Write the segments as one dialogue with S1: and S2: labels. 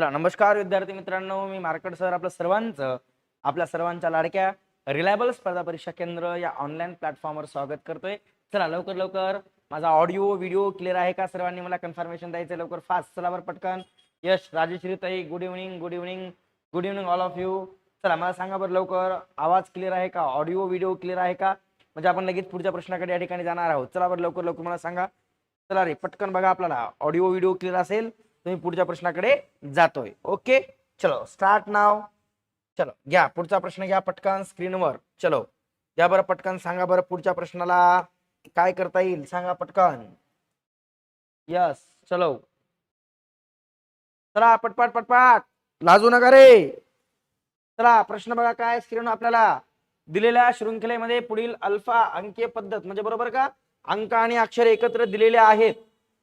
S1: चला नमस्कार विद्यार्थी मित्रांनो मी मार्केट सर आपलं सर्वांचं आपल्या सर्वांच्या लाडक्या रिलायबल स्पर्धा परीक्षा केंद्र या ऑनलाईन प्लॅटफॉर्मवर स्वागत करतोय. चला लवकर लवकर. माझा ऑडिओ व्हिडिओ क्लिअर आहे का सर्वांनी? मला कन्फर्मेशन द्यायचं लवकर. फास्ट चला बरं पटकन. यश राजेश्री ताई good evening good evening good evening all of you चला मला सांगा बरं लवकर. आवाज क्लिअर आहे का? ऑडिओ व्हिडिओ क्लिअर आहे का? म्हणजे आपण लगेच पुढच्या प्रश्नाकडे या ठिकाणी जाणार आहोत. चला बरं लवकर लवकर मला सांगा. चला रे पटकन बघा आपल्याला. ऑडिओ व्हिडिओ क्लिअर असेल. तुम्ही पुढच्या प्रश्नाकडे जातोय. ओके चलो स्टार्ट नाव चलो घ्या. पुढचा प्रश्न घ्या पटकन स्क्रीनवर चलो घ्या बरं पटकन सांगा बरं पुढच्या प्रश्नाला. काय करता येईल? सांगा पटकन. यस चलो. चला पटपाट पटपाट. लाजू नका रे. चला प्रश्न बघा काय स्क्रीन आपल्याला दिलेल्या शृंखलेमध्ये पुढील अल्फा अंकीय पद्धत म्हणजे बरोबर का? अंक आणि अक्षर एकत्र दिलेले आहेत.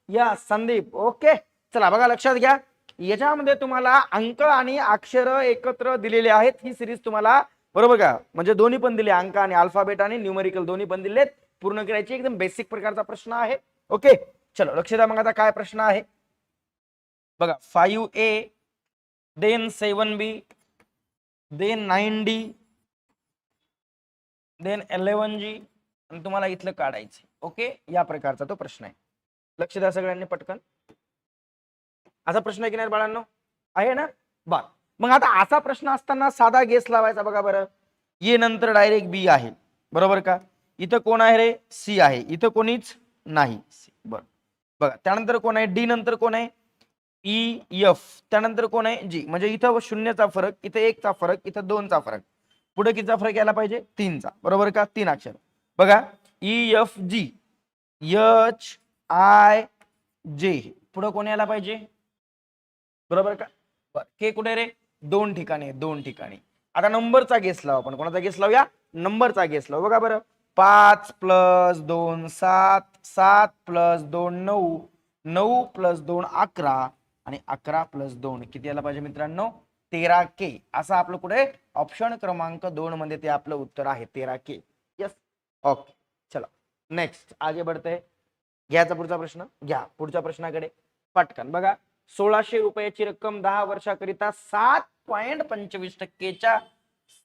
S1: या संदीप. ओके चला बघा लक्षात घ्या. याच्यामध्ये तुम्हाला अंक आणि अक्षर एकत्र दिलेले आहेत. ही सिरीज तुम्हाला बरोबर का? म्हणजे दोन्ही पण दिले अंक आणि अल्फाबेट आणि न्यूमेरिकल दोन्ही पण दिलेत. पूर्ण करायची एकदम बेसिक प्रकारचा प्रश्न आहे. ओके चलो लक्ष द्या मग आता काय प्रश्न आहे. बघा five A then seven B then nine D then eleven G आणि तुम्हाला इथलं काढायचं ओके या प्रकारचा तो प्रश्न आहे. लक्ष द्या सगळ्यांनी पटकन. असा प्रश्न आहे की नाही बाळांनो? आहे ना? बर. मग आता असा प्रश्न असताना साधा गेस लावायचा बघा बरं. ये नंतर डायरेक्ट बी आहे. बरोबर का? इथं कोण आहे रे? सी आहे. इथं कोणीच नाही. सी. बर. बघा त्यानंतर कोण आहे? डी नंतर कोण आहे? E F. त्यानंतर कोण आहे? जी. म्हणजे इथं शून्यचा फरक इथं एकचा फरक इथं दोनचा फरक. पुढे कितीचा फरक यायला पाहिजे? तीनचा. बरोबर का? तीन अक्षर. बघा E F G. H I J. पुढे कोण यायला पाहिजे? बरोबर का? बर. के कुठे रे? दोन ठिकाणी आहे, दोन ठिकाणी. आता नंबरचा गेस लावू आपण. कोणाचा गेस लावूया? नंबरचा गेस लावू. बघा बरं. पाच प्लस दोन सात. सात प्लस दोन नऊ. नऊ प्लस दोन अकरा. आणि अकरा प्लस दोन. किती यायला पाहिजे मित्रांनो? तेरा के असं आपलं कुठे? ऑप्शन क्रमांक दोन मध्ये ते आपलं उत्तर आहे. तेरा के यस ओके चला. नेक्स्ट आगे बढ़ते. घ्यायचा पुढचा प्रश्न? घ्या. पुढच्या प्रश्नाकडे. पटकन. बघा. सोळाशे रुपयाची रक्कम दहा वर्षाकरिता सात पॉइंट पंचवीस टक्केच्या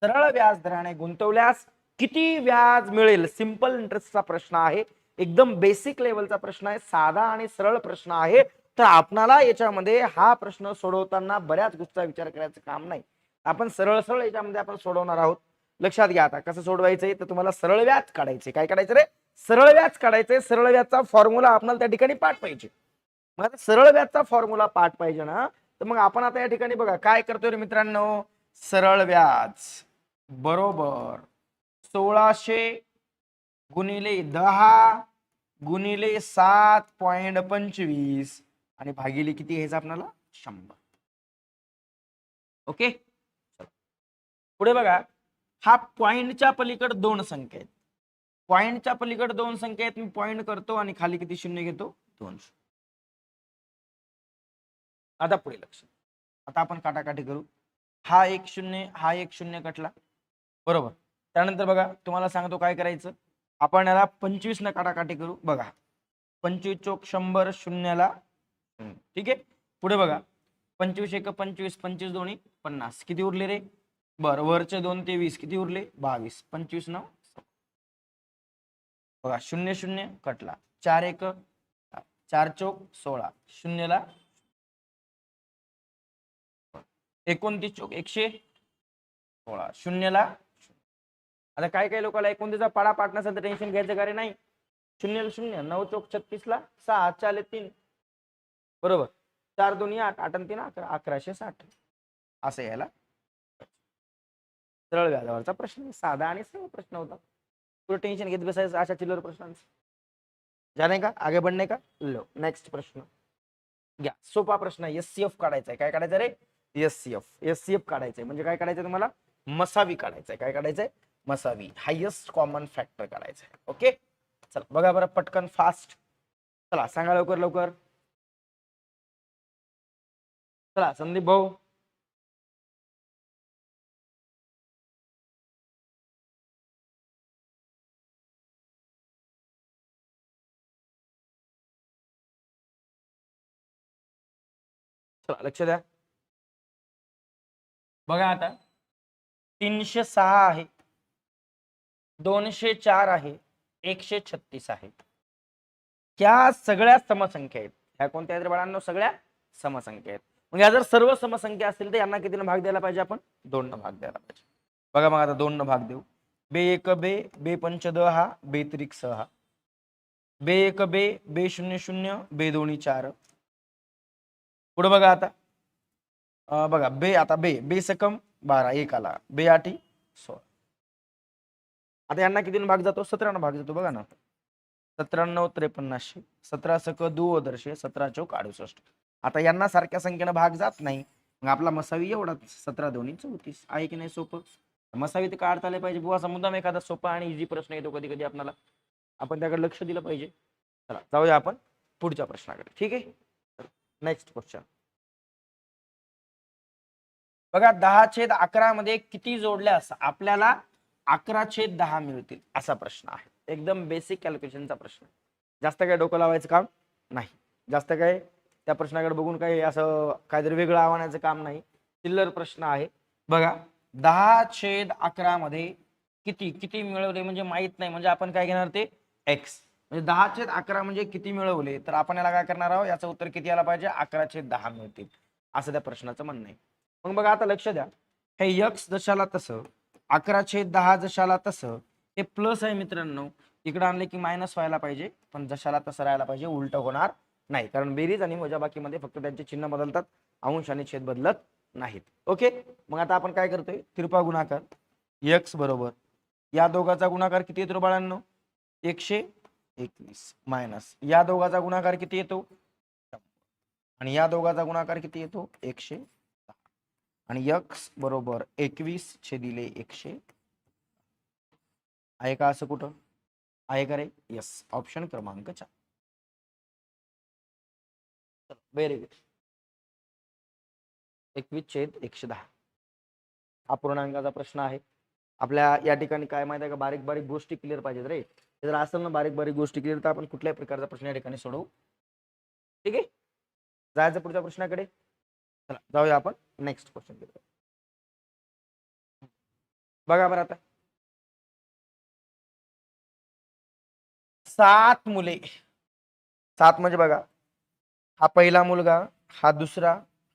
S1: सरळ व्याज दराने गुंतवल्यास किती व्याज मिळेल? सिंपल इंटरेस्टचा प्रश्न आहे. एकदम बेसिक लेवलचा प्रश्न आहे. साधा आणि सरळ प्रश्न आहे. तर आपणाला याच्यामध्ये हा प्रश्न सोडवताना बऱ्याच गोष्टीचा विचार करायचं काम नाही. आपण सरळ सरळ याच्यामध्ये आपण सोडवणार आहोत. लक्षात घ्या आता कसं सोडवायचंय? तर तुम्हाला सरळ व्याज काढायचे काय काढायचं रे? सरळ व्याज काढायचंय. सरळ व्याजचा फॉर्म्युला आपल्याला त्या ठिकाणी पाठ पाहिजे मग आता सरळ व्याजचा फॉर्म्युला पाठ पाहिजे ना तर मग आपण आता या ठिकाणी बघा काय करतोय रे मित्रांनो? सरळ व्याज. बरोबर. सोळाशे गुणिले दहा गुणिले सात पॉइंट पंचवीस आणि भागिले किती घ्यायचं आपल्याला? शंभर. ओके? पुढे बघा. हा पॉइंटच्या पलीकडे दोन संख्या आहेत. पॉइंटच्या पलीकडे दोन संख्या आहेत मी पॉइंट करतो आणि खाली किती शून्य घेतो? दोन शून्य. आता पुढे लक्ष. आता आपण काटाकाठी करू. हा एक शून्य हा एक शून्य कटला. बरोबर. त्यानंतर बघा तुम्हाला सांगतो काय करायचं? आपण याला पंचवीस न काटाकाठी करू. बघा. पंचवीस चोक शंभर शून्यला ठीक आहे? पुढे बघा. पंचवीस एक पंचवीस पंचवीस दोन्ही पन्नास. किती उरले रे? बर वरचे दोन ते वीस. किती उरले? बावीस. पंचवीस नऊ बघा शून्य शून्य कटला. चार एक चार चौक सोळा. शून्यला एकोणतीस चौक एकशे सोळा. शून्यला आता काय काय लोकांना एकोणतीसचा पाडा पाडण्याचं टेन्शन घ्यायचं कारण नाही. शून्यला शून्य नऊ चौक छत्तीस ला सहा चाले तीन. बरोबर. चार दोन्ही आठ आठ आणि तीन अकरा अकराशे साठ. असं यायला सरळ व्याजावरचा प्रश्न साधा आणि सरळ प्रश्न होता. पुढे टेन्शन घेत बसायचं अशा चिल्लर प्रश्नांचं. जाणे का? आगे बढ़ने का? लो. नेक्स्ट प्रश्न. घ्या. सोपा प्रश्न. एस सी एफ काढायचा आहे. काय काढायचं रे? S C F S C F काढायचंय. म्हणजे काय काढायचंय तुम्हाला? मसावी काढायचंय. काय काढायचंय? मसावी. हायेस्ट कॉमन फॅक्टर काढायचंय. ओके चला बघा बरं पटकन फास्ट चला सांगा लवकर लवकर. चला संदीप भाऊ. चला लक्ष द्या. बघा आता. तीनशे सहा आहे. दोनशे चार आहे. एकशे छत्तीस आहे. ह्या सगळ्या समसंख्या आहेत. ह्या कोणत्या आहेत बाळांनो? सगळ्या समसंख्या आहेत. मग या जर सर्व समसंख्या असतील तर यांना कितीनं भाग द्यायला पाहिजे आपण? दोन न भाग द्यायला पाहिजे. बघा मग आता दोन न भाग देऊ. बे एक बे बे पंच द हा बे त्रिक सहा. बे एक बे बे शून्य शून्य बे दोन्ही चार. पुढे बघा आता. अं, बघा बे आता बे बे सकम बारा एक आला. बे आठी सोळा. आता यांना किती भाग जातो? सतरानं भाग जातो बघा ना. सतराण्णव त्रेपन्नाशे सतरा सक दुओदर्शे सतरा चौक अडुसष्ट. आता यांना सारख्या संख्येनं भाग जात नाही. मग आपला मसावी एवढा सतरा दोन्ही चौतीस. आहे की नाही सोपं? मसावी तर काढता आले पाहिजे. बुवा समुद्राम मुद्दाम एखादा सोपा आणि इझी प्रश्न येतो कधी कधी आपल्याला आपण त्याकडे लक्ष दिलं पाहिजे. चला जाऊया आपण पुढच्या प्रश्नाकडे. ठीक आहे? नेक्स्ट क्वेश्चन बघा दहा छेद अकरा मध्ये किती जोडल्यास आपल्याला अकरा छेद दहा मिळतील असा प्रश्न आहे. एकदम बेसिक कॅल्क्युलेशनचा प्रश्न जास्त काय डोकं लावायचं काम नाही. जास्त काय त्या प्रश्नाकडे बघून काही असं काहीतरी वेगळं आव्हानाचं काम नाही. चिल्लर प्रश्न आहे. बघा दहा छेद अकरा मध्ये किती किती मिळवले म्हणजे माहीत नाही. म्हणजे आपण काय घेणार ते? एक्स म्हणजे दहा छेद अकरा म्हणजे किती मिळवले? तर आपण याला काय करणार आहोत? याचं उत्तर किती यायला पाहिजे? अकरा छेद दहा मिळतील. असं त्या प्रश्नाचं म्हणणं आहे. मग बघा आता लक्ष द्या. हे यक्स जशाला तसं अकरा छेद दहा जशाला तसं हे प्लस आहे मित्रांनो. इकडे आणले की मायनस व्हायला पाहिजे पण जशाला तसं राहायला पाहिजे उलट होणार नाही. कारण बेरीज आणि मोजाबाकीमध्ये फक्त त्यांचे चिन्ह बदलतात अंश आणि छेद बदलत नाहीत. ओके मग आता आपण काय करतोय? तिरपा गुणाकार. यक्स बरोबर. या दोघाचा गुणाकार किती येतो बाळांनो? एकशे एकवीस मायनस या दोघाचा गुणाकार किती येतो? आणि या दोघाचा गुणाकार किती येतो? एकशे आणि यक्स बरोबर एकवीस छेदिले एकशे. आहे का असं कुठं? आहे का रे? यस ऑप्शन क्रमांक चार. व्हेरी गुड एकवीस छेद एकशे दहा. अपूर्णांकाचा प्रश्न आहे. आपल्या या ठिकाणी काय माहिती आहे का? बारीक बारीक गोष्टी क्लिअर पाहिजेत रे. जर असेल ना बारीक बारीक गोष्टी क्लिअर तर आपण कुठल्याही प्रकारचा प्रश्न या ठिकाणी सोडवू. ठीक आहे? जायचं पुढच्या प्रश्नाकडे. चला जाऊया आपण. नेक्स्ट क्वेश्चन बघा बरं आता. सात मुले. सात म्हणजे बघा हा पहिला मुलगा हा दुसरा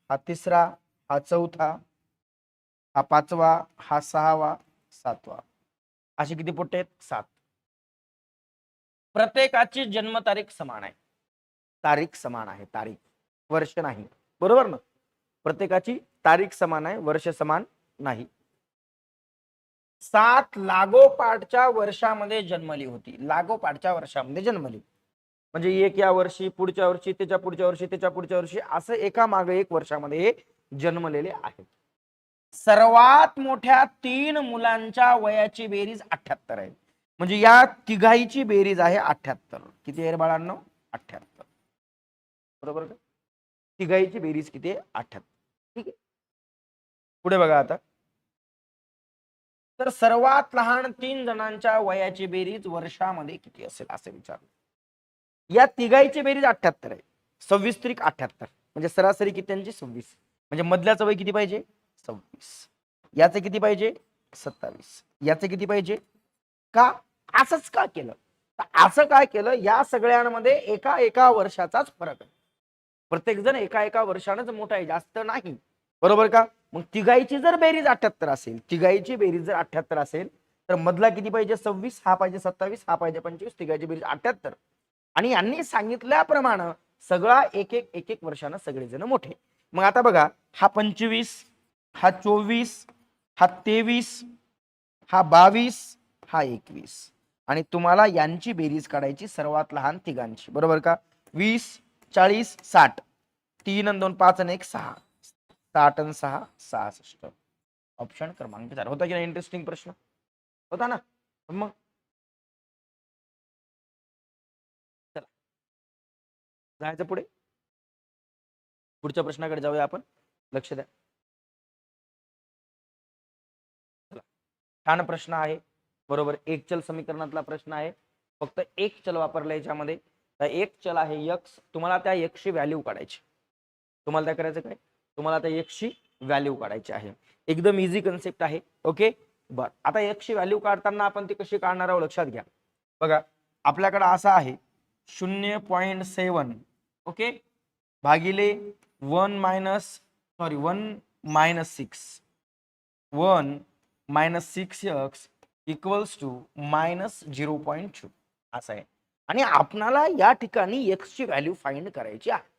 S1: हा तिसरा हा चौथा हा पाचवा हा सहावा सातवा. असे किती पोटे आहेत? सात. प्रत्येकाची जन्मतारीख समान आहे. तारीख समान आहे तारीख. वर्ष नाही. बरोबर ना? प्रत्येकाची तारीख समान आहे वर्ष समान नाही. सात लागोपाठच्या वर्षामध्ये जन्मली होती. लागोपाठच्या वर्षामध्ये जन्मली. म्हणजे एक या वर्षी पुढच्या वर्षी त्याच्या पुढच्या वर्षी त्याच्या पुढच्या वर्षी असं एका मागे एक वर्षामध्ये हे जन्मलेले आहेत. सर्वात मोठ्या तीन मुलांच्या वयाची बेरीज अठ्याहत्तर आहे. म्हणजे या तिघाईची बेरीज आहे अठ्याहत्तर. किती आहे रे बाळांनो? अठ्याहत्तर. बरोबर का? तिघाईची बेरीज किती आहे? अठ्याहत्तर. ठीक आहे? पुढे बघा आता. तर सर्वात लहान तीन जणांच्या वयाची बेरीज वर्षामध्ये किती असेल असं विचारलं. या तिघाईची बेरीज अठ्याहत्तर आहे. सव्वीस त्रिक अठ्याहत्तर. म्हणजे सरासरी किती त्यांची? सव्वीस. म्हणजे मधल्याचं वय किती पाहिजे? सव्वीस. याचे किती पाहिजे? सत्तावीस. याचे किती पाहिजे? का? असंच का केलं? तर असं काय केलं? या सगळ्यांमध्ये एका एका वर्षाचाच फरक आहे. प्रत्येक जण एका एका वर्षानंच मोठा आहे. जास्त नाही. बरोबर का? मग तिघाईची जर बेरीज अठ्याहत्तर असेल तिघाईची बेरीज जर अठ्याहत्तर असेल तर मधला किती पाहिजे? सव्वीस हा पाहिजे सत्तावीस हा पाहिजे पंचवीस तिघाईची बेरीज अठ्याहत्तर. आणि यांनी सांगितल्याप्रमाणे सगळा एक एक एक एक वर्षानं सगळेजण मोठे. मग आता बघा हा पंचवीस हा चोवीस हा तेवीस हा बावीस हा एकवीस. आणि तुम्हाला यांची बेरीज काढायची सर्वात लहान तिघांची. बरोबर का? वीस चाळीस साठ. तीन दोन पाच आणि एक सहा. साठ आणि सहा सहासष्ट. ऑप्शन क्रमांक चार. होता की नाही? इंटरेस्टिंग प्रश्न. होता ना? मग? चला. जायचं पुढे? पुढच्या प्रश्नाकडे जाऊया आपण. लक्ष द्या. चला. छान प्रश्न आहे. बरोबर. एक चल समीकरणातला प्रश्न आहे. फक्त एक चल वापरला याच्यामध्ये. एक चल आहे यक्स. तुम्हाला त्या यक्षची व्हॅल्यू काढायची. तुम्हाला काय करायचं काय? तुम्हाला आता यक्षी व्हॅल्यू काढायची आहे. एकदम इझी कन्सेप्ट आहे. ओके बर. आता एकशे व्हॅल्यू काढताना आपण ते कशी काढणार आहोत? लक्षात घ्या. बघा आपल्याकडे असा आहे. शून्य पॉईंट सेवन ओके भागिले one minus sorry one minus six one minus six X equals two minus zero point two असं आहे. आणि आपणाला या ठिकाणी एक्स ची व्हॅल्यू फाइंड करायची आहे.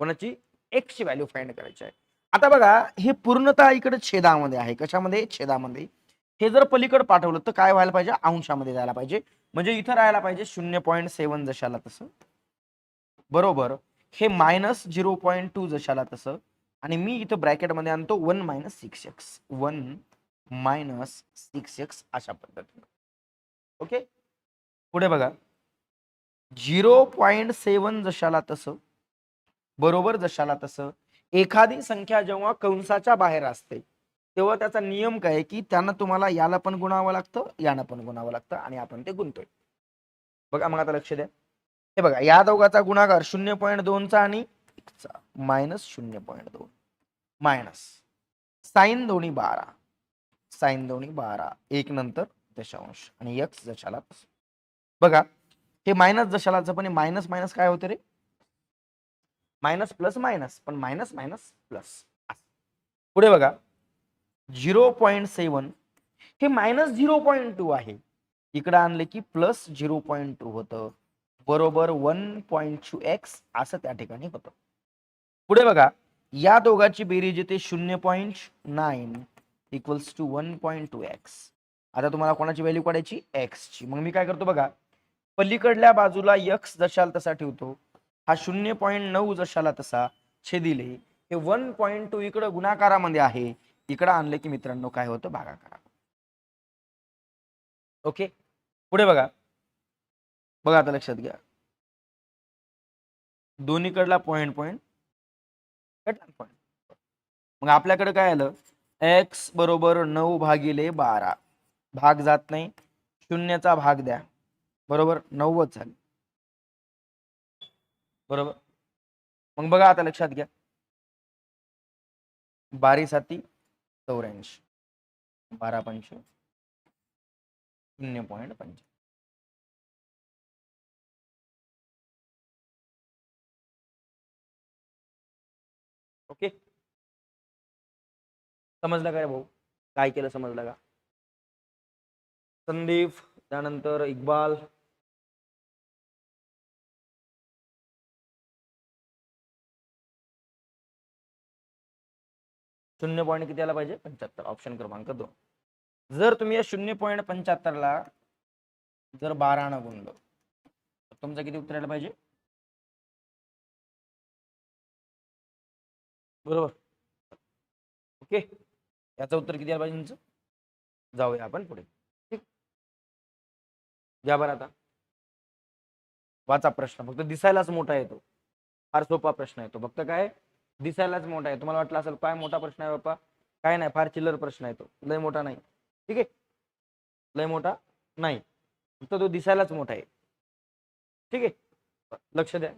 S1: कोणाची? एक्स ची व्हॅल्यू फाइंड करायची आहे. आता बघा हे पूर्णतः इकडे छेदामध्ये आहे. कशामध्ये? छेदामध्ये. हे जर पलीकडे पाठवलं तर काय व्हायला पाहिजे? अंशामध्ये जायला पाहिजे. म्हणजे इथं राहायला पाहिजे शून्य पॉईंट सेवन जशाला तसं. बरोबर. हे मायनस झिरो पॉईंट टू जशाला तसं. आणि मी इथं ब्रॅकेटमध्ये आणतो one minus six X one minus six X अशा पद्धतीने. ओके पुढे बघा. झिरो पॉईंट सेवन जशाला तसं. बरोबर जशाला तसं. एखादी संख्या जेव्हा कंसाच्या बाहेर असते तेव्हा त्याचा नियम काय आहे की त्यांना तुम्हाला याला पण गुणावं लागतं यानं पण गुणावं लागतं आणि आपण ते गुणतोय. बघा मग आता लक्ष द्या. हे बघा या दोघाचा गुणाकार शून्य पॉईंट दोनचा आणि मायनस शून्य पॉईंट दोन. मायनस. साईन दोन्ही बारा. साईन दोन्ही बारा. एक नंतर दशांश. आणि एक्स जशाला बघा हे मायनस जशालाचं पण मायनस मायनस काय होतं रे? मायनस प्लस मायनस पण मायनस मायनस प्लस. पुढे बघा. झिरो पॉईंट सेवन हे मायनस झिरो पॉईंट टू आहे. इकडे आणले की प्लस झिरो पॉईंट टू होतं. बरोबर वन पॉईंट टू एक्स असं त्या ठिकाणी होतं. पुढे बघा. या दोघांची बेरीज येते शून्य point nine equals two one point two X. आता तुम्हाला कोणाची व्हॅल्यू काढायची? एक्सची मग मी काय करतो बघा. पलीकडल्या बाजूला यक्स जशाल तसा ठेवतो. हा शून्य पॉईंट नऊ जशाला तसा छेदिले. हे वन पॉईंट टू इकडं गुणाकारामध्ये आहे. इकडं आणले की मित्रांनो काय होतं? भागाकारा. ओके? पुढे बघा. बघा आता लक्षात घ्या. दोन्हीकडला पॉईंट पॉईंट पॉईंट मग आपल्याकडे काय आलं? एक्स बरोबर नऊ भागिले बारा. भाग जात नाही. शून्याचा भाग द्या. बरोबर? नव्वद झाले. बरोबर? मग बघा आता लक्षात घ्या. बारी साती चौऱ्याऐंशी. बारा पंच शून्य पॉईंट पंच ओके? समजलं का रे भाऊ? काय केलं समजलं का? संदीप त्यानंतर इक्बाल शून्य पॉईंट किती आला पाहिजे? पंच्याहत्तर. ऑप्शन क्रमांक दोन. जर तुम्ही या शून्य पॉईंट पंच्याहत्तरला जर बारानं गुणलं तर तुमचं किती उत्तर यायला पाहिजे? बरोबर. ओके. याचं उत्तर किती आलं पाहिजे तुमचं? जाऊया आपण पुढे. ठीक. घ्या बरं आता. वाचा प्रश्न. फक्त दिसायलाच मोठा येतो. फार सोपा प्रश्न येतो. फक्त काय? दिसायलाच मोठा आहे. तुम्हाला वाटलं असेल काय मोठा प्रश्न आहे बाप्पा? काय नाही फार चिल्लर प्रश्न आहे तो. लय मोठा नाही. ठीक आहे? लय मोठा नाही. फक्त तो दिसायलाच मोठा आहे. ठीक आहे? लक्ष द्या.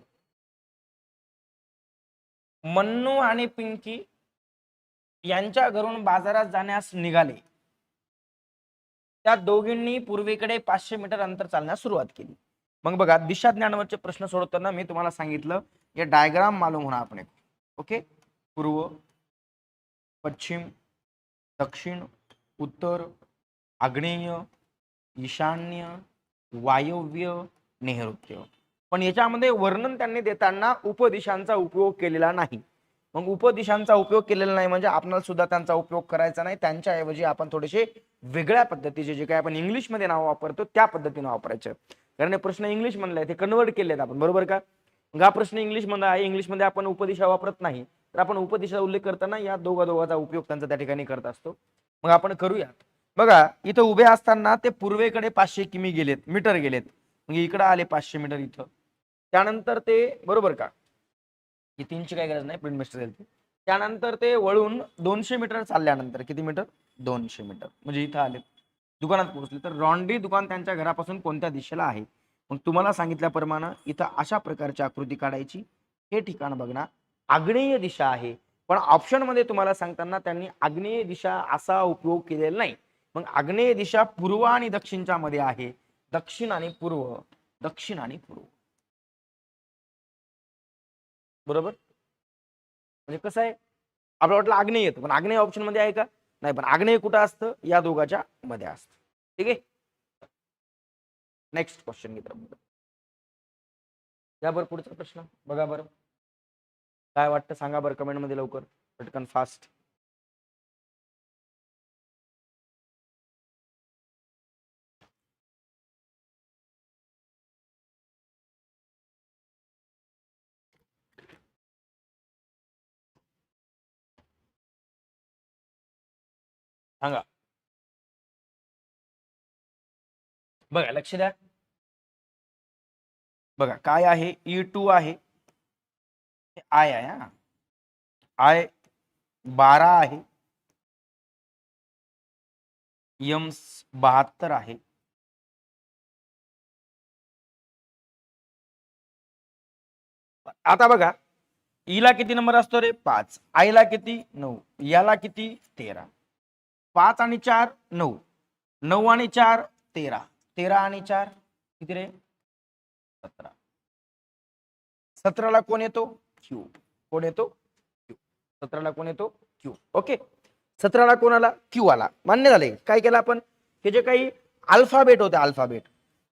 S1: मन्नू आणि पिंकी यांच्या घरून बाजारात जाण्यास निघाले. त्या दोघींनी पूर्वेकडे पाचशे मीटर अंतर चालण्यास सुरुवात केली. मग बघा दिशा ज्ञानावरचे प्रश्न सोडवताना मी तुम्हाला सांगितलं या डायग्राम मालूम होणार आपण एक ओके? पूर्व पश्चिम दक्षिण उत्तर आग्नेय ईशान्य वायव्य नैऋत्य पण याच्यामध्ये वर्णन त्यांनी देताना उपदिशांचा उपयोग केलेला नाही. मग उपदिशांचा उपयोग केलेला नाही म्हणजे आपणाला सुद्धा त्यांचा उपयोग करायचा नाही. त्यांच्याऐवजी आपण थोडेसे वेगळ्या पद्धतीचे जे काही आपण इंग्लिशमध्ये नाव वापरतो त्या पद्धतीने वापरायचं. कारण हे प्रश्न इंग्लिश म्हणलाय ते कन्वर्ट केले आहेत आपण. बरोबर का? मग हा प्रश्न इंग्लिशमध्ये आहे इंग्लिशमध्ये आपण उपदिशा वापरत नाही. तर आपण उपदिशा उल्लेख करताना या दोघा दोघाचा उपयोग त्यांचा त्या ठिकाणी करत असतो. मग आपण करूयात. बघा इथं उभे असताना ते पूर्वेकडे पाचशे किमी गेलेत मीटर गेलेत. म्हणजे मग इकडे आले पाचशे मीटर इथं. त्यानंतर ते बरोबर का? ही तीनशे काही गरज नाही प्रिंट मिस्टर त्यानंतर ते वळून दोनशे मीटर चालल्यानंतर किती मीटर? दोनशे मीटर. म्हणजे इथं आले दुकानात पोहोचले. तर रॉन्डी दुकान त्यांच्या घरापासून कोणत्या दिशेला आहे? मग तुम्हाला सांगितल्याप्रमाणे इथं अशा प्रकारची आकृती काढायची. हे ठिकाण बघणार आग्नेय दिशा आहे. पण ऑप्शनमध्ये तुम्हाला सांगताना त्यांनी आग्नेय दिशा असा उपयोग केलेला नाही. मग आग्नेय दिशा पूर्व आणि दक्षिणच्या मध्ये आहे. दक्षिण आणि पूर्व. दक्षिण आणि पूर्व. बरोबर? म्हणजे कसं आहे? आपल्याला वाटलं आग्नेय येतं. पण आग्नेय ऑप्शनमध्ये आहे का? नाही. पण आग्नेय कुठं असतं? या दोघाच्या मध्ये असतं. ठीक आहे? नेक्स्ट क्वेश्चन की तरफ बर पुढचा प्रश्न. बघा बरं. काय वाटतं? सांगा बरं कमेंटमध्ये लवकर. पटकन फास्ट सांगा. बघा लक्ष द्या. बघा काय आहे? E ई टू आहे. आय आहे हा. आय बारा आहे. यम बहात्तर आहे. आता बघा e ईला किती नंबर असतो रे? पाच. आईला किती? नऊ. याला किती? तेरा. पाच आणि चार नऊ. नऊ आणि चार तेरा. तेरा आणि चार किती रे? सतरा. सतराला कोण येतो? क्यू. कोण येतो? क्यू. सतराला कोण येतो? क्यू. ओके. सतराला कोण आला क्यू आला. मान्य झाले काय केलं आपण? हे जे काही अल्फाबेट होते अल्फाबेट.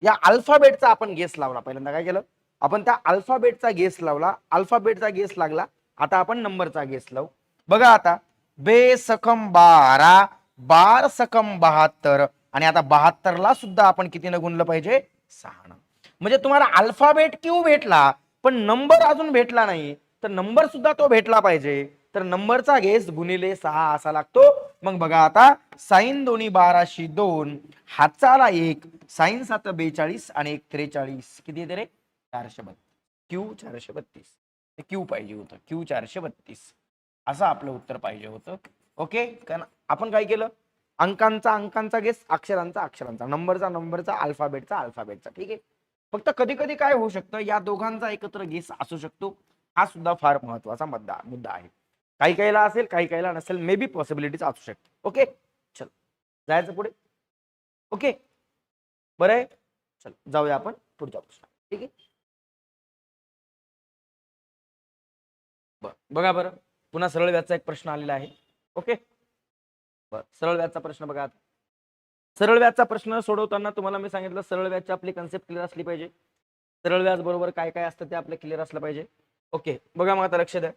S1: या अल्फाबेटचा आपण गेस लावला. पहिल्यांदा काय केलं? आपण त्या अल्फाबेटचा गेस लावला. अल्फाबेटचा गेस लागला. आता आपण नंबरचा गेस लावू. बघा आता. बे सकम बारा. बार सकम बहात्तर. आणि आता बहात्तरला सुद्धा आपण कितीनं गुणलं पाहिजे? सहा म्हणजे तुम्हाला अल्फाबेट क्यू भेटला पण नंबर अजून भेटला नाही तर नंबर सुद्धा तो भेटला पाहिजे. तर नंबरचा गेस गुणिले सहा असा लागतो. मग बघा आता साईन दोन्ही बाराशे दोन हाताला एक साईन सात बेचाळीस आणि एक त्रेचाळीस. किती येते रे? चारशे बत्तीस. क्यू चारशे बत्तीस. क्यू पाहिजे होतं. क्यू चारशे बत्तीस. असं आपलं उत्तर पाहिजे होतं. ओके? कारण आपण काय केलं? अंकांचा अंकांचा गेस अक्षरांचा अक्षरांचा. नंबरचा नंबरचा अल्फाबेटचा अल्फाबेटचा ठीक आहे? फक्त कधी कधी काय होऊ शकतं या दोघांचा एकत्र घेस असू शकतो. हा सुद्धा फार महत्त्वाचा मुद्दा मुद्दा आहे. काही काहीला असेल काही काहीला नसेल मे बी पॉसिबिलिटीज असू शकते ओके चल. जायचं पुढे? ओके बरं आहे? चल जाऊया आपण पुढच्या प्रश्न ठीक आहे? बर. बघा बरं. पुन्हा सरळ व्याजचा एक प्रश्न आलेला आहे. ओके बर. सरळ व्याजचा प्रश्न बघा आता. सरळ व्याजचा प्रश्न सोडवताना तुम्हाला मी सांगितलं सरळ व्याजची आपली कन्सेप्ट क्लिअर असली पाहिजे. सरळ व्याज बरोबर काय काय असतं ते आपलं क्लिअर असलं पाहिजे. ओके बघा मग आता लक्ष द्या.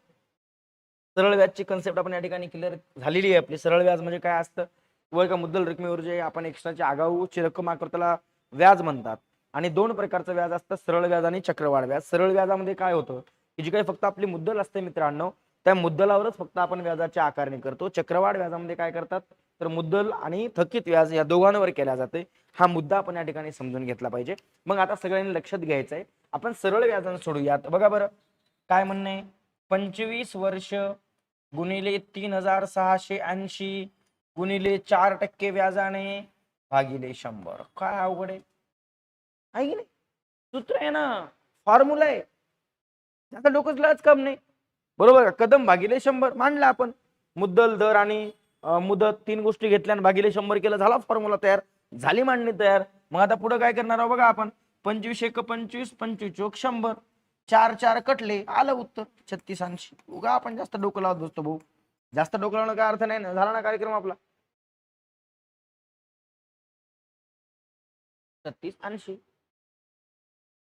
S1: सरळ व्याजची कन्सेप्ट आपण या ठिकाणी क्लिअर झालेली आहे आपली. सरळ व्याज म्हणजे काय असतं? व एका मुद्दल रकमेवर जे आपण एक्स्ट्राची आगाऊची रक्कम आकारतो त्याला व्याज म्हणतात. आणि दोन प्रकारचं व्याज असतं सरळ व्याज आणि चक्रवाढ व्याज. सरळ व्याजामध्ये काय होतं? की जी काही फक्त आपली मुद्दल असते मित्रांनो त्या मुद्दलावरच फक्त आपण व्याजाची आकारणी करतो. चक्रवाढ व्याजामध्ये काय करतात? तर मुद्दल आणि थकीत व्याज या दोघांवर केल्या जाते हा मुद्दा आपण या ठिकाणी समजून घेतला पाहिजे. मग आता सगळ्यांनी लक्षात घ्यायचं आहे आपण सरळ व्याजानं सोडूयात. बघा बरं. काय म्हणणं? आहे पंचवीस वर्ष गुणिले तीन हजार सहाशे ऐंशी गुणिले चार टक्के व्याजाने भागिले शंभर. काय अवघड आहे? आहे की नाही? सूत्र आहे ना. फॉर्म्युला आहे. आता डोकंच लाच कम नाही. बरोबर कदम भागिले शंभर. मांडला आपण. मुद्दल दर आणि मुदत तीन गोष्टी घेतल्या आणि भागिले शंभर केलं झाला फॉर्म्युला तयार. झाली मांडणी तयार. मग आता पुढे काय करणार आहोत बघा आपण? पंचवीस एक पंचवीस पंचवीस चोक शंभर. चार चार कटले आलं उत्तर. छत्तीस ऐंशी उगा आपण जास्त डोकं लावत बसतो भाऊ. जास्त डोकं लावणं काय अर्थ नाही ना? झाला ना कार्यक्रम आपला? छत्तीस ऐंशी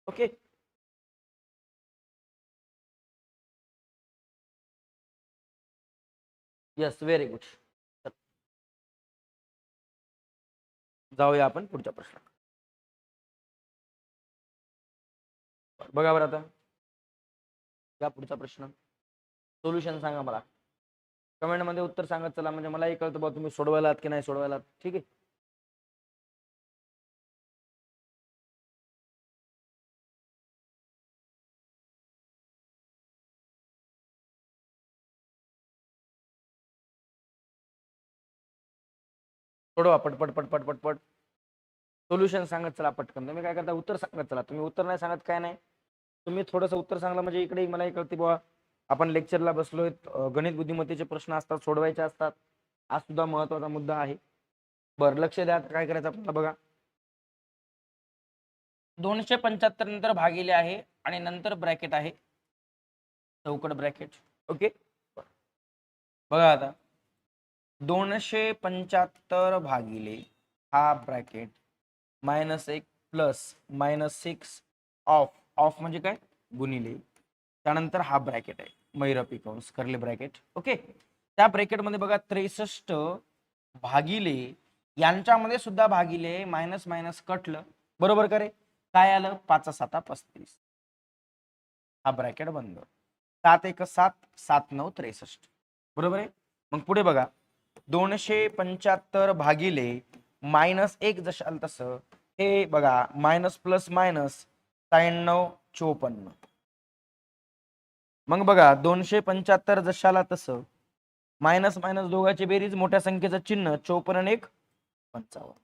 S1: ओके. यस व्हेरी गुड जाऊया आपण पुढच्या प्रश्न बघा बरं आता. या पुढचा प्रश्न सोल्युशन सांगा मला. कमेंटमध्ये उत्तर सांगत चला म्हणजे मलाही कळतं बा तुम्ही सोडवायलात की नाही सोडवायलात. ठीक आहे? सोडवा पटपट पटपट पटपट सोल्युशन सांगत चला पटकन. तुम्ही काय करता? उत्तर सांगत चला. तुम्ही उत्तर नाही सांगत काय नाही. तुम्ही थोडंसं उत्तर सांगलं म्हणजे इकडे मला हे कळते बुवा. आपण लेक्चरला बसलोय गणित बुद्धिमत्तेचे प्रश्न असतात सोडवायचे असतात. आज सुद्धा महत्त्वाचा मुद्दा आहे. बरं लक्ष द्या आता काय करायचं आपल्याला बघा. दोनशे पंच्याहत्तर नंतर भागिले आहे आणि नंतर ब्रॅकेट आहे. चौकट ब्रॅकेट ओके बघा आता. दोनशे पंच्याहत्तर भागिले हा ब्रॅकेट मायनस एक plus minus six of of म्हणजे काय? गुणिले. त्यानंतर हा ब्रॅकेट आहे. मैरपी पिकॉन्स करले ब्रॅकेट ओके त्या ब्रॅकेटमध्ये बघा त्रेसष्ट भागिले यांच्यामध्ये सुद्धा भागिले मायनस मायनस कटलं. बरोबर करे काय आलं? पाच साता पस्तीस. हा ब्रॅकेट बंद. सात एक सात सात नऊ त्रेसष्ट. बरोबर आहे? मग पुढे बघा. दोनशे पंच्याहत्तर भागिले मायनस एक जशाल तसं हे बघा मायनस प्लस मायनस त्र्याण्णव चोपन्न. मग बघा दोनशे पंच्याहत्तर जशाला तसं मायनस मायनस दोघांची बेरीज मोठ्या संख्येचं चिन्ह चोपन्न एक पंचावन्न.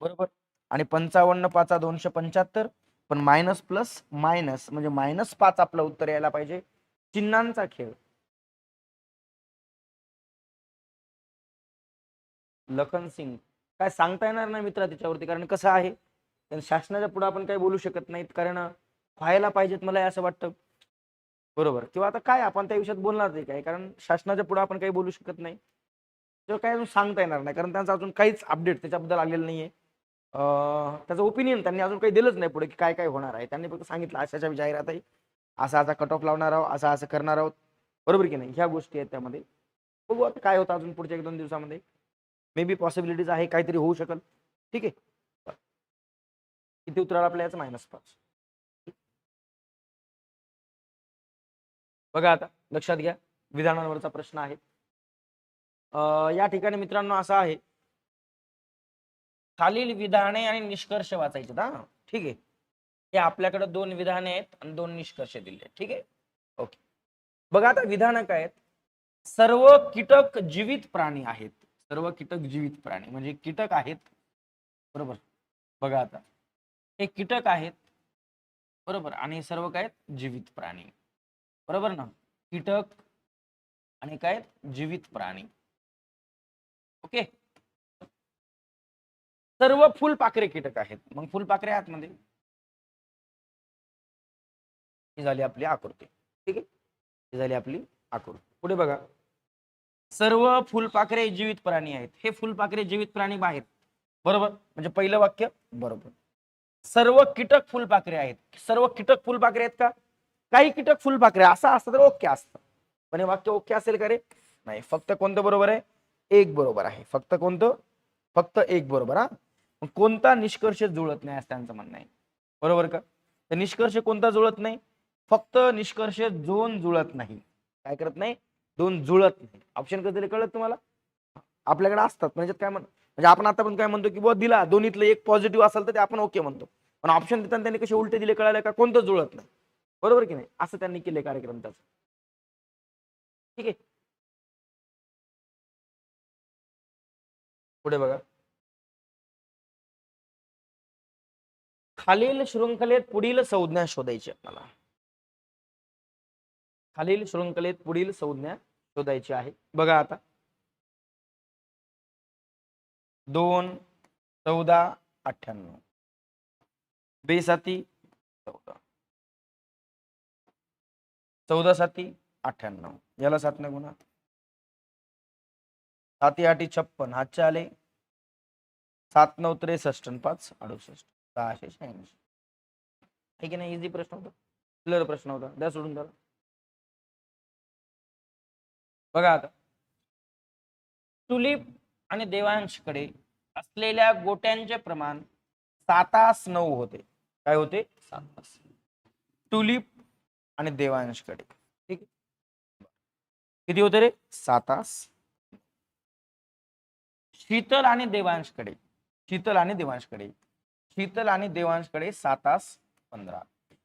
S1: बरोबर? आणि पंचावन्न पाचा दोनशे पंच्याहत्तर पण मायनस प्लस मायनस म्हणजे मायनस पाच आपलं उत्तर यायला पाहिजे. चिन्हांचा खेळ. लखन सिंग. काय सांगता येणार नाही मित्रा त्याच्यावरती कारण कसं आहे शासनाच्या पुढे आपण काही बोलू शकत नाहीत कारण व्हायला पाहिजेत मला असं वाटतं. बरोबर. किंवा आता काय आपण त्या विषयात बोलणार नाही काय कारण शासनाच्या पुढे आपण काही बोलू शकत नाही. तेव्हा काय अजून सांगता येणार नाही कारण त्यांचं अजून काहीच अपडेट त्याच्याबद्दल आलेलं नाहीये. त्याचं ओपिनियन त्यांनी अजून काही दिलंच नाही पुढे की काय काय होणार आहे. त्यांनी फक्त सांगितलं अशाच्या जाहिरात आहे असा असा कट ऑफ लावणार आहोत असं असं करणार आहोत. बरोबर की नाही? ह्या गोष्टी आहेत त्यामध्ये. बघू आता काय होतं अजून पुढच्या एक दोन दिवसामध्ये. मे बी पॉसिबिलिटीज आहे काहीतरी होऊ शकल. ठीक आहे? किती उत्तर आपल्या याचं मायनस पाच. बघा आता लक्षात घ्या विधानांवरचा प्रश्न आहे. या ठिकाणी मित्रांनो असा आहे. खालील विधाने आणि निष्कर्ष वाचायचे हा. ठीक आहे? हे आपल्याकडे दोन विधाने आहेत आणि दोन निष्कर्ष दिले आहेत. ठीक आहे? ओके. बघा आता विधान काय आहेत. सर्व कीटक जीवित प्राणी आहेत. सर्व कीटक जीवित प्राणी. म्हणजे कीटक आहेत. बरोबर? बघा आता. हे कीटक आहेत. बरोबर? आणि सर्व काय आहेत? जीवित प्राणी. बरोबर ना? कीटक आणि काय जीवित प्राणी. ओके? सर्व फुलपाखरे कीटक आहेत. मग फुलपाखरे आतमध्ये म्हणजे? ही झाली आपली आकृती. ठीक आहे? ही झाली आपली आकृती. पुढे बघा. सर्व फुलपाखरे जीवित प्राणी आहेत. हे फुलपाखरे जीवित प्राणी बाहेर. बरोबर? म्हणजे पहिलं वाक्य बरोबर. सर्व कीटक फुलपाखरे आहेत. सर्व कीटक फुलपाखरे आहेत का? काही कीटक फुलपाखरे असं असतं तर ओके असतं. पण हे वाक्य ओके असेल का रे? नाही फक्त कोणतं बरोबर आहे? एक बरोबर आहे. फक्त कोणतं? फक्त एक बरोबर हा? कोणता निष्कर्ष जुळत नाही असं त्यांचं म्हणणं आहे. बरोबर का? तर निष्कर्ष कोणता जुळत नाही? फक्त निष्कर्ष दोन जुळत नाही. काय करत नाही? दोन जुळत नाही. ऑप्शन कधी कळत तुम्हाला? आपल्याकडे असतात. म्हणजे काय म्हण म्हणजे आपण आता पण काय म्हणतो की बुवा दिला दोन्हीतलं एक पॉझिटिव्ह असेल तर ते आपण ओके म्हणतो. पण ऑप्शन देताना त्यांनी कसे उलटे दिले कळाले का? कोणतं जुळत नाही. बरोबर की नाही? असं त्यांनी केले कार्यक्रम त्याचा. ठीक आहे? पुढे बघा. खालील शृंखलेत पुढील संज्ञा शोधायची आपल्याला खालील शृंखलेत पुढील संज्ञा शोधायची आहे. बघा आता. दोन चौदा अठ्ठ्याण्णव. बेसाती चौदा. चौदा साती अठ्ठ्याण्णव. याला सात नाही गुणा. साती आठी छप्पन. हातचे आले. सात नऊ त्रेसष्ट पाच अडुसष्ट. सहाशे शहाऐंशी. ठीक आहे ना इझी प्रश्न होता. क्लिअर प्रश्न होता. द्या सोडून द्या बघा आता. तुलीप आणि देवांशकडे असलेल्या गोट्यांचे प्रमाण सातास नऊ होते. काय होते? सातास टुलिप आणि देवांशकडे. ठीक आहे? किती होते रे? सातास शीतल आणि देवांशकडे. शीतल आणि देवांशकडे. शीतल आणि देवांशकडे सातास पंधरा.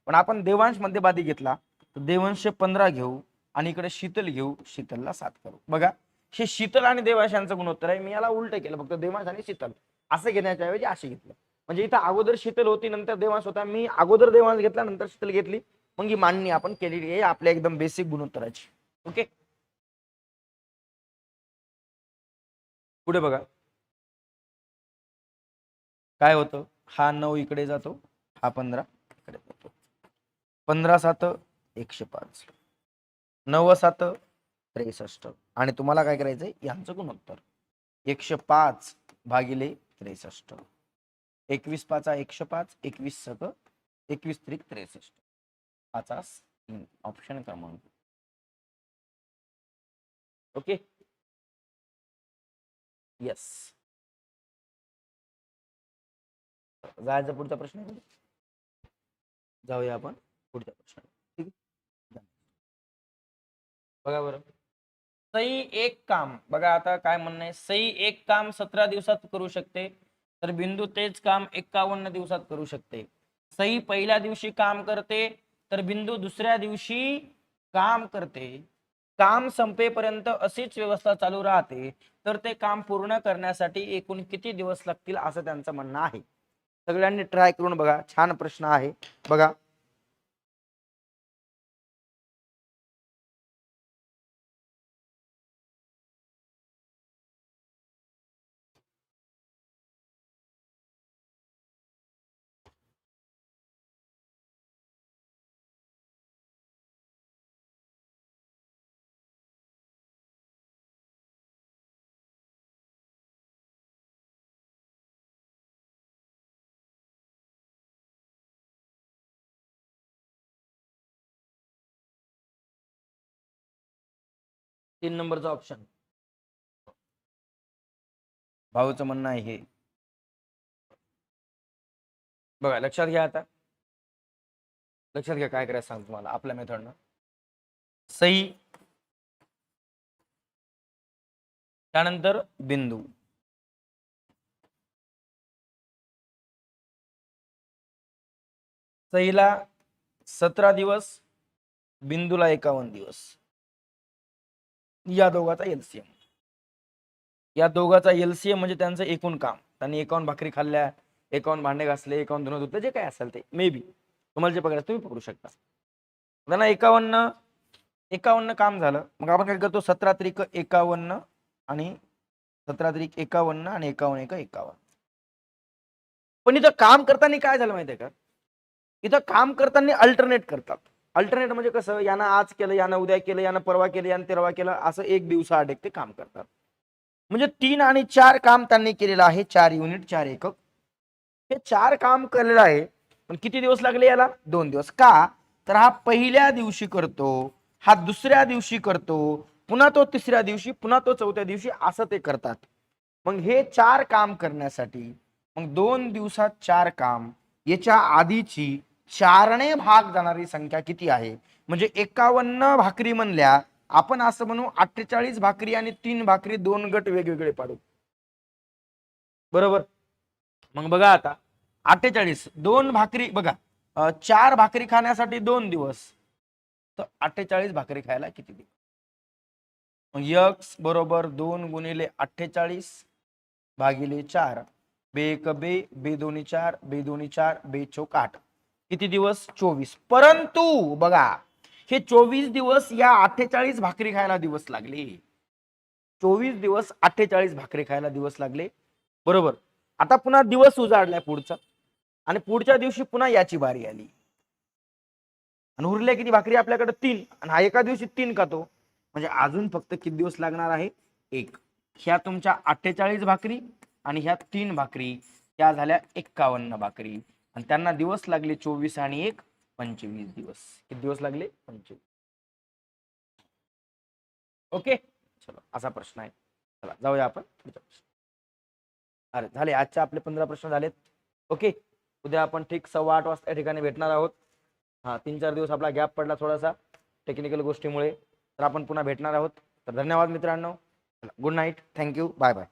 S1: पण आपण देवांश मध्यबादी घेतला तर देवांश पंधरा घेऊ. आणि इकडे शीतल घेऊ शीतलला सात करू. बघा हे शीतल आणि देवाशांचं गुणोत्तर आहे. मी याला उलट केलं फक्त देवांश आणि शीतल. असं घेण्याच्या ऐवजी असे घेतलं. म्हणजे इथं अगोदर शीतल होती नंतर देवांश होता. मी अगोदर देवांश घेतला नंतर शीतल घेतली. मग ही मांडणी आपण केलेली आहे आपल्या एकदम बेसिक गुणोत्तराची. ओके? पुढे बघा. काय होतं? हा नऊ इकडे जातो हा पंधरा इकडे जातो. पंधरा सात एकशे पाच. नव सात त्रेसष्ट. आणि तुम्हाला काय करायचंय? यांचं गुणोत्तर एकशे पाच भागिले त्रेसष्ट. एकवीस पाचा एकशे पाच एकवीस सक एकवीस त्रिक त्रेसष्ट. पाचा ऑप्शन क्रमांक. ओके? यस जायचा पुढचा प्रश्न? जाऊया आपण पुढच्या प्रश्न बघा बरं. सई एक काम बघा आता काय म्हणणं आहे. सई एक काम सतरा दिवसात करू शकते तर बिंदू तेच काम एकावन्न दिवसात करू शकते. सई पहिल्या दिवशी काम करते तर बिंदू दुसऱ्या दिवशी काम करते. काम संपेपर्यंत अशीच व्यवस्था चालू राहते तर ते काम पूर्ण करण्यासाठी एकूण किती दिवस लागतील असं त्यांचं म्हणणं आहे. सगळ्यांनी ट्राय करून बघा छान प्रश्न आहे. बघा. तीन नंबरचा ऑप्शन भाऊचं म्हणणं आहे हे. बघा लक्षात घ्या आता. लक्षात घ्या काय करायचं सांग तुम्हाला आपल्या मेथडनं. सई. त्यानंतर बिंदू. सईला सतरा दिवस बिंदूला एकावन्न दिवस. या दोघाचा एलसीएम या दोघाचा एलसीएम म्हणजे त्यांचं एकूण काम. त्यांनी एकावन्न भाकरी खाल्ल्या एकावन्न भांडे घासले एकावन्न धुणं धुतलं जे काय असेल ते. मे बी तुम्हाला जे पकडायचं तुम्ही पकडू शकता. त्यांना एकावन्न एकावन्न काम झालं. मग आपण काय करतो? सतरा त्रिक एकावन्न आणि सतरा त्रिक एकावन्न आणि एकावन्न एक एकावन्न. पण इथं काम करताना काय झालं माहितीये का? इथं काम करताना अल्टरनेट करतात. अल्टरनेट म्हणजे कसं यानं आज केलं यानं उद्या केलं यानं परवा केलं यानं तेरवा केलं असं एक दिवसाआड एक ते काम करतात. म्हणजे तीन आणि चार काम त्यांनी केलेलं आहे चार युनिट चार एकक. हे चार काम केलेलं आहे पण किती दिवस लागले याला? दोन दिवस. का? तर हा पहिल्या दिवशी करतो हा दुसऱ्या दिवशी करतो पुन्हा तो तिसऱ्या दिवशी पुन्हा तो चौथ्या दिवशी असं ते करतात. मग हे चार काम करण्यासाठी मग दोन दिवसात चार काम याच्या आधीची चारणे भाग जाणारी संख्या किती आहे? म्हणजे एकावन्न भाकरी म्हणल्या आपण असं म्हणू अठ्ठेचाळीस भाकरी आणि तीन भाकरी दोन गट वेगवेगळे पाडू. बरोबर? मग बघा आता अठ्ठेचाळीस दोन भाकरी बघा चार भाकरी खाण्यासाठी दोन दिवस. तर अठ्ठेचाळीस भाकरी खायला किती दिवस? यक्स बरोबर दोन गुणिले अठ्ठेचाळीस भागिले चार बे एक बे बे दोन्ही चार बे दोन्ही चार बे चौक आठ. किती दिवस? चोवीस. परंतु बघा हे चोवीस दिवस या अठ्ठेचाळीस भाकरी खायला दिवस लागले. चोवीस दिवस अठ्ठेचाळीस भाकरी खायला दिवस लागले. बरोबर. आता पुन्हा दिवस उजाडलाय पुढचा. आणि पुढच्या दिवशी पुन्हा याची बारी आली. आणि उरल्या किती भाकरी? आपल्याकडे तीन. आणि हा एका दिवशी तीन खातो म्हणजे अजून फक्त किती दिवस लागणार आहे? एक. ह्या तुमच्या अठ्ठेचाळीस भाकरी आणि ह्या तीन भाकरी. त्या झाल्या एक्कावन्न भाकरी. आणि त्यांना दिवस लागले चोवीस आणि एक पंचवीस दिवस. किती दिवस लागले? पंचवीस. ओके? चलो असा प्रश्न आहे. चला जाऊया आपण पुढचा प्रश्न अरे झाले. आजचे आपले पंधरा प्रश्न झालेत. ओके? उद्या आपण ठीक सव्वा आठ वाजता या ठिकाणी भेटणार आहोत. हा तीन चार दिवस आपला गॅप पडला थोडासा टेक्निकल गोष्टीमुळे. तर आपण पुन्हा भेटणार आहोत. तर धन्यवाद मित्रांनो. Good night. Thank you. Bye bye.